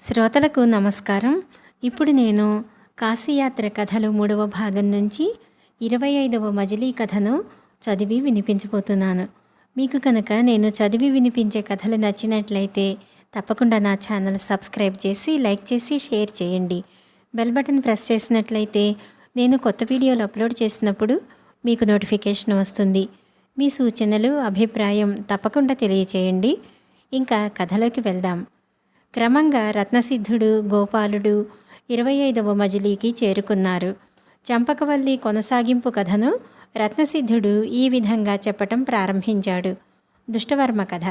శ్రోతలకు నమస్కారం. ఇప్పుడు నేను కాశీయాత్ర కథలు మూడవ భాగం నుంచి ఇరవై ఐదవ మజిలీ కథను చదివి వినిపించబోతున్నాను. మీకు కనుక నేను చదివి వినిపించే కథలు నచ్చినట్లయితే తప్పకుండా నా ఛానల్ సబ్స్క్రైబ్ చేసి లైక్ చేసి షేర్ చేయండి. బెల్ బటన్ ప్రెస్ చేసినట్లయితే నేను కొత్త వీడియోలు అప్లోడ్ చేసినప్పుడు మీకు నోటిఫికేషన్ వస్తుంది. మీ సూచనలు అభిప్రాయం తప్పకుండా తెలియచేయండి. ఇంకా కథలోకి వెళ్దాం. క్రమంగా రత్నసిద్ధుడు గోపాలుడు ఇరవై ఐదవ మజిలీకి చేరుకున్నారు. చంపకవల్లి కొనసాగింపు కథను రత్నసిద్ధుడు ఈ విధంగా చెప్పటం ప్రారంభించాడు. దుష్టవర్మ కథ.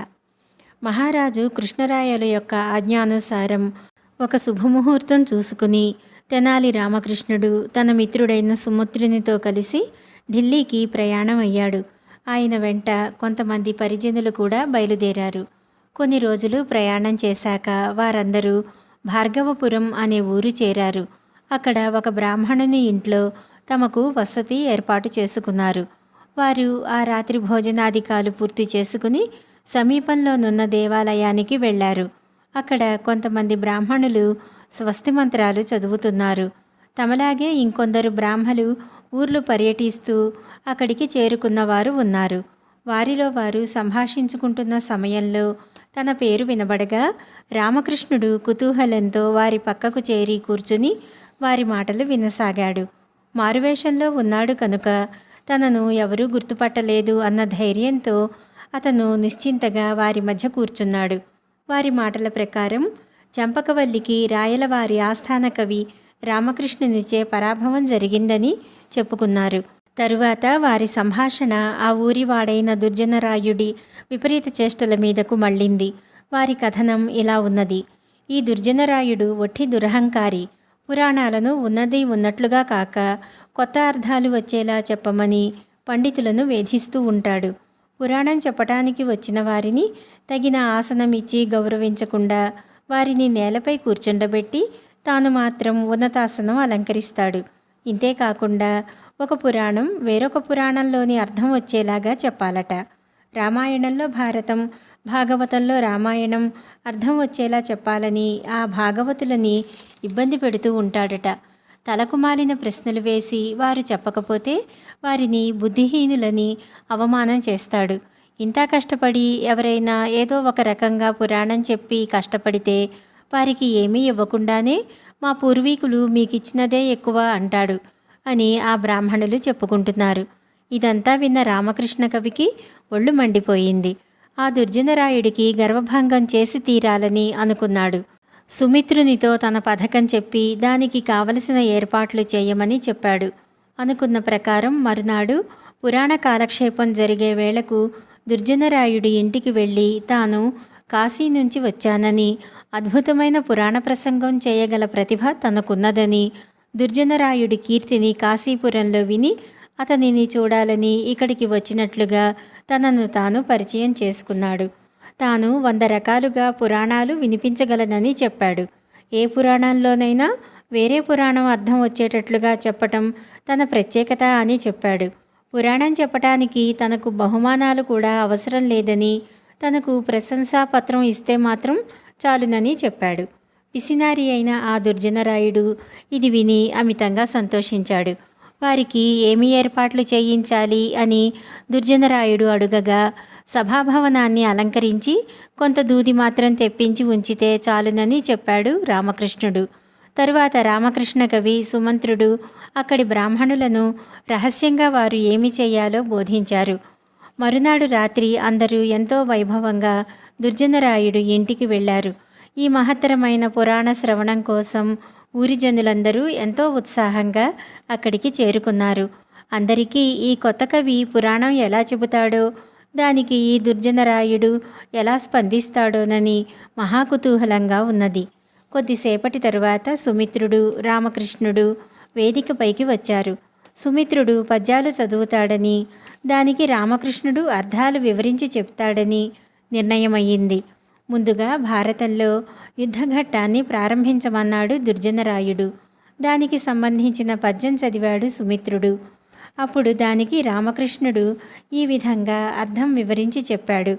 మహారాజు కృష్ణరాయలు యొక్క ఆజ్ఞానుసారం ఒక శుభముహూర్తం చూసుకుని తెనాలి రామకృష్ణుడు తన మిత్రుడైన సుముత్రునితో కలిసి ఢిల్లీకి ప్రయాణం అయ్యాడు ఆయన వెంట కొంతమంది పరిజనులు కూడా బయలుదేరారు. కొన్ని రోజులు ప్రయాణం చేశాక వారందరూ భార్గవపురం అనే ఊరు చేరారు. అక్కడ ఒక బ్రాహ్మణుని ఇంట్లో తమకు వసతి ఏర్పాటు చేసుకున్నారు. వారు ఆ రాత్రి భోజనాధికాలు పూర్తి చేసుకుని సమీపంలోనున్న దేవాలయానికి వెళ్ళారు అక్కడ కొంతమంది బ్రాహ్మణులు స్వస్తి మంత్రాలు చదువుతున్నారు. తమలాగే ఇంకొందరు బ్రాహ్మలు ఊర్లు పర్యటిస్తూ అక్కడికి చేరుకున్నవారు ఉన్నారు. వారిలో వారు సంభాషించుకుంటున్న సమయంలో తన పేరు వినబడగా రామకృష్ణుడు కుతూహలంతో వారి పక్కకు చేరి కూర్చుని వారి మాటలు వినసాగాడు. మారువేషంలో ఉన్నాడు కనుక తనను ఎవరూ గుర్తుపట్టలేదు అన్న ధైర్యంతో అతను నిశ్చింతగా వారి మధ్య కూర్చున్నాడు. వారి మాటల ప్రకారం చంపకవల్లికి రాయలవారి ఆస్థాన కవి రామకృష్ణునిచే పరాభవం జరిగిందని చెప్పుకున్నారు. తరువాత వారి సంభాషణ ఆ ఊరి వాడైన దుర్జనరాయుడి విపరీత చేష్టల మీదకు మళ్ళింది. వారి కథనం ఇలా ఉన్నది. ఈ దుర్జనరాయుడు ఒట్టి దురహంకారి పురాణాలను ఉన్నది ఉన్నట్లుగా కాక కొత్త అర్థాలు వచ్చేలా చెప్పమని పండితులను వేధిస్తూ ఉంటాడు. పురాణం చెప్పటానికి వచ్చిన వారిని తగిన ఆసనం ఇచ్చి గౌరవించకుండా వారిని నేలపై కూర్చుండబెట్టి తాను మాత్రం ఉన్నతాసనం అలంకరిస్తాడు. ఇంతేకాకుండా ఒక పురాణం వేరొక పురాణంలోని అర్థం వచ్చేలాగా చెప్పాలట. రామాయణంలో భారతం భాగవతంలో రామాయణం అర్థం వచ్చేలా చెప్పాలని ఆ భాగవతులని ఇబ్బంది పెడుతూ ఉంటాడట. తలకు మాలిన ప్రశ్నలు వేసి వారు చెప్పకపోతే వారిని బుద్ధిహీనులని అవమానం చేస్తాడు. ఇంత కష్టపడి ఎవరైనా ఏదో ఒక రకంగా పురాణం చెప్పి కష్టపడితే వారికి ఏమీ ఇవ్వకుండానే మా పూర్వీకులు మీకిచ్చినదే ఎక్కువ అంటాడు. అని ఆ బ్రాహ్మణులు చెప్పుకుంటున్నారు. ఇదంతా విన్న రామకృష్ణ కవికి ఒళ్ళు మండిపోయింది. ఆ దుర్జనరాయుడికి గర్వభంగం చేసి తీరాలని అనుకున్నాడు. సుమిత్రునితో తన పథకం చెప్పి దానికి కావలసిన ఏర్పాట్లు చేయమని చెప్పాడు. అనుకున్న ప్రకారం మరునాడు పురాణ కాలక్షేపం జరిగే వేళకు దుర్జనరాయుడి ఇంటికి వెళ్ళి తాను కాశీ నుంచి వచ్చానని అద్భుతమైన పురాణ ప్రసంగం చేయగల ప్రతిభ తనకున్నదని దుర్జనరాయుడి కీర్తిని కాశీపురంలో విని అతనిని చూడాలని ఇక్కడికి వచ్చినట్లుగా తనను తాను పరిచయం చేసుకున్నాడు. తాను వంద రకాలుగా పురాణాలు వినిపించగలనని చెప్పాడు. ఏ పురాణంలోనైనా వేరే పురాణం అర్థం వచ్చేటట్లుగా చెప్పటం తన ప్రత్యేకత అని చెప్పాడు. పురాణం చెప్పటానికి తనకు బహుమానాలు కూడా అవసరం లేదని తనకు ప్రశంసాపత్రం ఇస్తే మాత్రం చాలునని చెప్పాడు. పిసినారి అయిన ఆ దుర్జనరాయుడు ఇది విని అమితంగా సంతోషించాడు. వారికి ఏమి ఏర్పాట్లు చేయించాలి అని దుర్జనరాయుడు అడుగగా సభాభవనాన్ని అలంకరించి కొంత దూది మాత్రం తెప్పించి ఉంచితే చాలునని చెప్పాడు రామకృష్ణుడు. తరువాత రామకృష్ణ కవి సుమంత్రుడు అక్కడి బ్రాహ్మణులను రహస్యంగా వారు ఏమి చేయాలో బోధించారు. మరునాడు రాత్రి అందరూ ఎంతో వైభవంగా దుర్జనరాయుడు ఇంటికి వెళ్ళారు. ఈ మహత్తరమైన పురాణ శ్రవణం కోసం ఊరి జనులందరూ ఎంతో ఉత్సాహంగా అక్కడికి చేరుకున్నారు. అందరికీ ఈ కొత్త కవి పురాణం ఎలా చెబుతాడో దానికి ఈ దుర్జనరాయుడు ఎలా స్పందిస్తాడోనని మహాకుతూహలంగా ఉన్నది. కొద్దిసేపటి తరువాత సుమిత్రుడు రామకృష్ణుడు వేదికపైకి వచ్చారు. సుమిత్రుడు పద్యాలు చదువుతాడని దానికి రామకృష్ణుడు అర్థాలు వివరించి చెప్తాడని నిర్ణయమయ్యింది. ముందుగా భారతంలో యుద్ధఘట్టాన్ని ప్రారంభించమన్నాడు దుర్జనరాయుడు. దానికి సంబంధించిన పద్యం చదివాడు సుమిత్రుడు. అప్పుడు దానికి రామకృష్ణుడు ఈ విధంగా అర్థం వివరించి చెప్పాడు.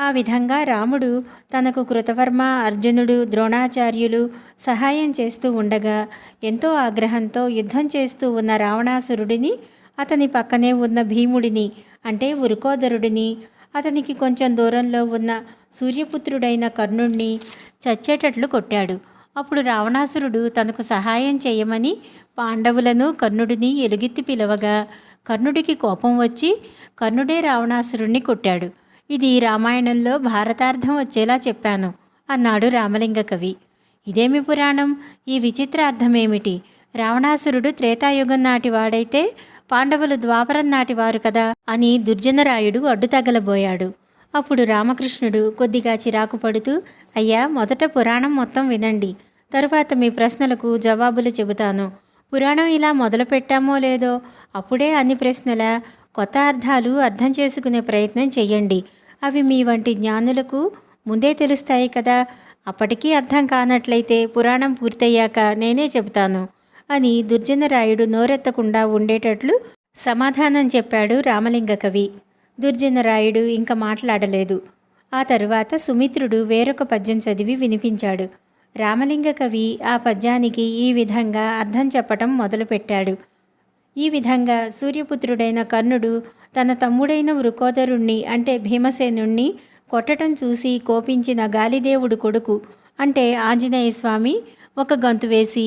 ఆ విధంగా రాముడు తనకు కృతవర్మ అర్జునుడు ద్రోణాచార్యులు సహాయం చేస్తూ ఉండగా ఎంతో ఆగ్రహంతో యుద్ధం చేస్తూ ఉన్న రావణాసురుడిని అతని పక్కనే ఉన్న భీముడిని అంటే ఉరుకోదరుడిని అతనికి కొంచెం దూరంలో ఉన్న సూర్యపుత్రుడైన కర్ణుణ్ణి చచ్చేటట్లు కొట్టాడు. అప్పుడు రావణాసురుడు తనకు సహాయం చేయమని పాండవులను కర్ణుడిని ఎలుగెత్తి పిలవగా కర్ణుడికి కోపం వచ్చి కర్ణుడే రావణాసురుణ్ణి కొట్టాడు. ఇది రామాయణంలో భారతార్థం వచ్చేలా చెప్పాను అన్నాడు రామలింగ కవి. ఇదేమి పురాణం? ఈ విచిత్ర అర్థమేమిటి? రావణాసురుడు త్రేతాయుగం నాటి వాడైతే పాండవులు ద్వాపరం నాటివారు కదా అని దుర్జనరాయుడు అడ్డు తగలబోయాడు అప్పుడు రామకృష్ణుడు కొద్దిగా చిరాకు పడుతూ అయ్యా మొదట పురాణం మొత్తం వినండి. తరువాత మీ ప్రశ్నలకు జవాబులు చెబుతాను. పురాణం ఇలా మొదలు పెట్టామో లేదో? అప్పుడే అన్ని ప్రశ్నల కొత్త అర్థాలు అర్థం చేసుకునే ప్రయత్నం చేయండి అవి మీ వంటి జ్ఞానులకు ముందే తెలుస్తాయి కదా. అప్పటికీ అర్థం కానట్లయితే పురాణం పూర్తయ్యాక నేనే చెబుతాను అని దుర్జనరాయుడు నోరెత్తకుండా ఉండేటట్లు సమాధానం చెప్పాడు రామలింగ కవి. దుర్జనరాయుడు ఇంకా మాట్లాడలేదు. ఆ తరువాత సుమిత్రుడు వేరొక పద్యం చదివి వినిపించాడు. రామలింగ కవి ఆ పద్యానికి ఈ విధంగా అర్థం చెప్పటం మొదలుపెట్టాడు. ఈ విధంగా సూర్యపుత్రుడైన కర్ణుడు తన తమ్ముడైన వృకోదరుణ్ణి అంటే భీమసేనుణ్ణి కొట్టటం చూసి కోపించిన గాలిదేవుడు కొడుకు అంటే ఆంజనేయ స్వామి ఒక గంతు వేసి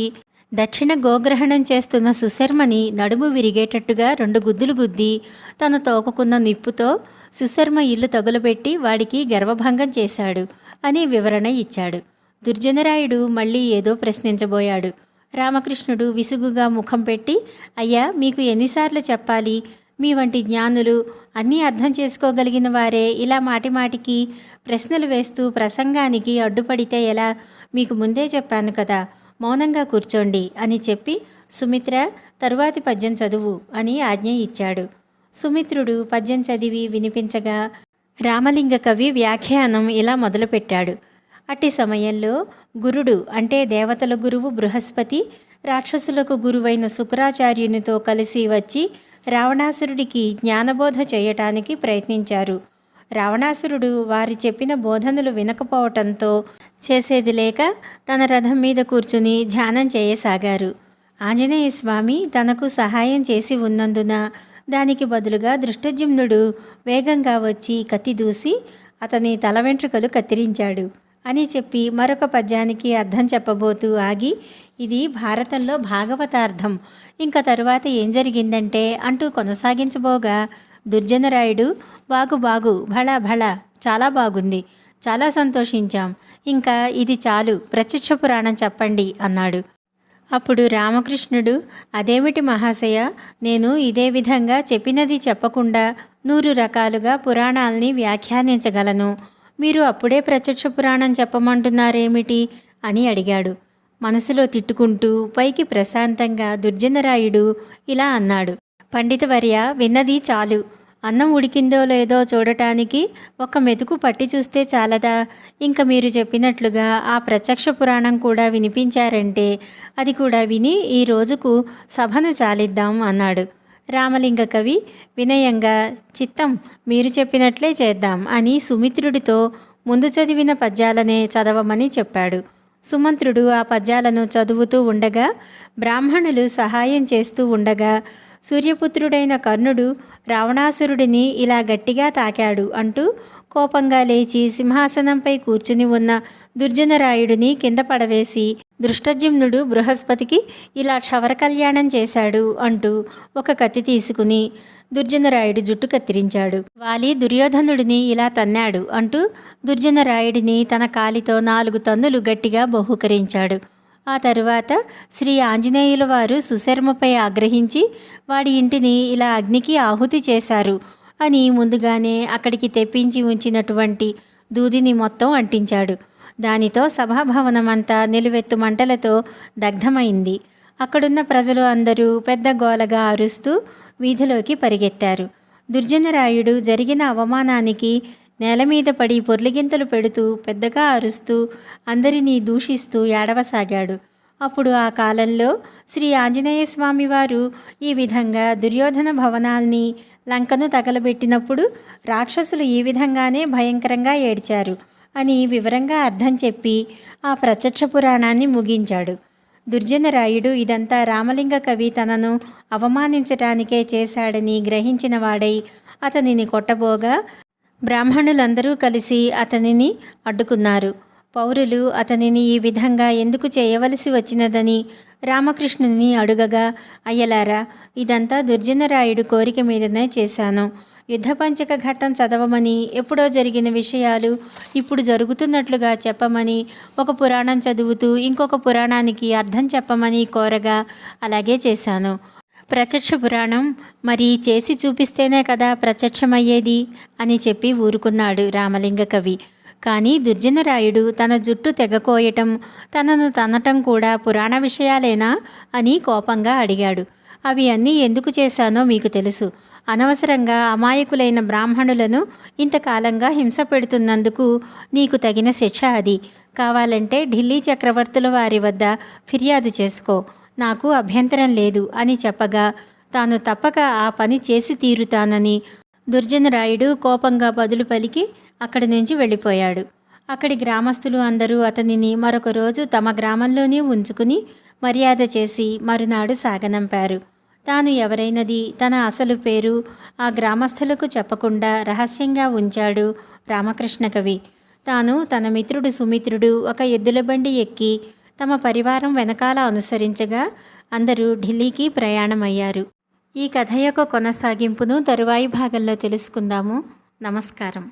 దక్షిణ గోగ్రహణం చేస్తున్న సుశర్మని నడుము విరిగేటట్టుగా రెండు గుద్దులు గుద్ది తన తోకకున్న నిప్పుతో సుశర్మ ఇల్లు తగులబెట్టి వాడికి గర్వభంగం చేశాడు అని వివరణ ఇచ్చాడు. దుర్జనరాయుడు మళ్ళీ ఏదో ప్రశ్నించబోయాడు. రామకృష్ణుడు విసుగుగా ముఖం పెట్టి అయ్యా మీకు ఎన్నిసార్లు చెప్పాలి? మీ వంటి జ్ఞానులు అన్నీ అర్థం చేసుకోగలిగిన వారే ఇలా మాటిమాటికి ప్రశ్నలు వేస్తూ ప్రసంగానికి అడ్డుపడితే ఎలా? మీకు ముందే చెప్పాను కదా. మౌనంగా కూర్చోండి అని చెప్పి సుమిత్ర తరువాతి పద్యం చదువు అని ఆజ్ఞ ఇచ్చాడు. సుమిత్రుడు పద్యం చదివి వినిపించగా రామలింగ కవి వ్యాఖ్యానం ఇలా మొదలుపెట్టాడు. అట్టి సమయంలో గురుడు అంటే దేవతల గురువు బృహస్పతి రాక్షసులకు గురువైన శుక్రాచార్యునితో కలిసి వచ్చి రావణాసురుడికి జ్ఞానబోధ చేయటానికి ప్రయత్నించారు. రావణాసురుడు వారి చెప్పిన బోధనలు వినకపోవటంతో చేసేది లేక తన రథం మీద కూర్చుని ధ్యానం చేయసాగారు. ఆంజనేయ స్వామి తనకు సహాయం చేసి ఉన్నందున దానికి బదులుగా దృష్టజుమ్నుడు వేగంగా వచ్చి కత్తి దూసి అతని తల వెంట్రుకలు కత్తిరించాడు అని చెప్పి మరొక పద్యానికి అర్థం చెప్పబోతూ ఆగి ఇది భారతంలో భాగవతార్థం. ఇంకా తరువాత ఏం జరిగిందంటే అంటూ కొనసాగించబోగా దుర్జనరాయుడు బాగు బాగు భళ భళ చాలా బాగుంది చాలా సంతోషించాం. ఇంకా ఇది చాలు ప్రత్యక్ష పురాణం చెప్పండి అన్నాడు. అప్పుడు రామకృష్ణుడు అదేమిటి మహాశయ నేను ఇదే విధంగా చెప్పినది చెప్పకుండా నూరు రకాలుగా పురాణాల్ని వ్యాఖ్యానించగలను. మీరు అప్పుడే ప్రత్యక్ష పురాణం చెప్పమంటున్నారేమిటి? అని అడిగాడు. మనసులో తిట్టుకుంటూ పైకి ప్రశాంతంగా దుర్జనరాయుడు ఇలా అన్నాడు. పండితవర్య విన్నది చాలు. అన్నం ఉడికిందో లేదో చూడటానికి ఒక మెతుకు పట్టి చూస్తే చాలదా? ఇంక మీరు చెప్పినట్లుగా ఆ ప్రత్యక్ష పురాణం కూడా వినిపించారంటే అది కూడా విని ఈ రోజుకు సభను చాలిద్దాం అన్నాడు. రామలింగ కవి వినయంగా చిత్తం మీరు చెప్పినట్లే చేద్దాం అని సుమిత్రుడితో ముందు చదివిన పద్యాలనే చదవమని చెప్పాడు. సుమంత్రుడు ఆ పద్యాలను చదువుతూ ఉండగా బ్రాహ్మణులు సహాయం చేస్తూ ఉండగా సూర్యపుత్రుడైన కర్ణుడు రావణాసురుడిని ఇలా గట్టిగా తాకాడు అంటూ కోపంగా లేచి సింహాసనంపై కూర్చుని ఉన్న దుర్జనరాయుడిని కింద పడవేసి దృష్టజుమ్నుడు బృహస్పతికి ఇలా క్షవర కళ్యాణం చేశాడు అంటూ ఒక కత్తి తీసుకుని దుర్జనరాయుడి జుట్టు కత్తిరించాడు. వాలి దుర్యోధనుడిని ఇలా తన్నాడు అంటూ దుర్జనరాయుడిని తన కాలితో నాలుగు తన్నులు గట్టిగా బహుకరించాడు. ఆ తరువాత శ్రీ ఆంజనేయుల వారు సుశర్మపై ఆగ్రహించి వాడి ఇంటిని ఇలా అగ్నికి ఆహుతి చేశారు అని ముందుగానే అక్కడికి తెప్పించి ఉంచినటువంటి దూదిని మొత్తం అంటించాడు. దానితో సభాభవనమంతా నిలువెత్తు మంటలతో దగ్ధమైంది. అక్కడున్న ప్రజలు అందరూ పెద్ద గోలగా అరుస్తూ వీధిలోకి పరిగెత్తారు. దుర్జనరాయుడు జరిగిన అవమానానికి నేల మీద పడి పొర్లిగింతలు పెడుతూ పెద్దగా అరుస్తూ అందరినీ దూషిస్తూ ఏడవసాగాడు. అప్పుడు ఆ కాలంలో శ్రీ ఆంజనేయ స్వామి వారు ఈ విధంగా దుర్యోధన భవనాల్ని లంకను తగలబెట్టినప్పుడు రాక్షసులు ఈ విధంగానే భయంకరంగా ఏడ్చారు అని వివరంగా అర్థం చెప్పి ఆ ప్రత్యక్ష పురాణాన్ని ముగించాడు. దుర్జనరాయుడు ఇదంతా రామలింగ కవి తనను అవమానించటానికే చేశాడని గ్రహించిన వాడై అతనిని కొట్టబోగా బ్రాహ్మణులందరూ కలిసి అతనిని అడ్డుకున్నారు. పౌరులు అతనిని ఈ విధంగా ఎందుకు చేయవలసి వచ్చినదని రామకృష్ణుని అడుగగా అయ్యలారా ఇదంతా దుర్జనరాయుడు కోరిక మీదనే చేశాను. యుద్ధపంచక ఘట్టం చదవమని ఎప్పుడో జరిగిన విషయాలు ఇప్పుడు జరుగుతున్నట్లుగా చెప్పమని ఒక పురాణం చదువుతూ ఇంకొక పురాణానికి అర్థం చెప్పమని కోరగా అలాగే చేశాను. ప్రత్యక్ష పురాణం మరి చేసి చూపిస్తేనే కదా ప్రత్యక్షమయ్యేది అని చెప్పి ఊరుకున్నాడు రామలింగ కవి. కానీ దుర్జనరాయుడు తన జుట్టు తెగకోయటం తనను తనటం కూడా పురాణ విషయాలేనా అని కోపంగా అడిగాడు. అవి అన్నీ ఎందుకు చేశానో మీకు తెలుసు. అనవసరంగా అమాయకులైన బ్రాహ్మణులను ఇంతకాలంగా హింస పెడుతున్నందుకు నీకు తగిన శిక్ష అది. కావాలంటే ఢిల్లీ చక్రవర్తుల వారి వద్ద ఫిర్యాదు చేసుకో. నాకు అభ్యంతరం లేదు అని చెప్పగా తాను తప్పక ఆ పని చేసి తీరుతానని దుర్జనరాయుడు కోపంగా బదులు పలికి అక్కడి నుంచి వెళ్ళిపోయాడు. అక్కడి గ్రామస్తులు అందరూ అతనిని మరొక రోజు తమ గ్రామంలోనే ఉంచుకుని మర్యాద చేసి మరునాడు సాగనంపారు. తాను ఎవరైనది తన అసలు పేరు ఆ గ్రామస్తులకు చెప్పకుండా రహస్యంగా ఉంచాడు రామకృష్ణ కవి తాను తన మిత్రుడు సుమిత్రుడు ఒక ఎద్దుల బండి ఎక్కి తమ పరివారం వెనకాల అనుసరించగా అందరూ ఢిల్లీకి ప్రయాణమయ్యారు. ఈ కథ యొక్క కొనసాగింపును తరువాయి భాగంలో తెలుసుకుందాము. నమస్కారం.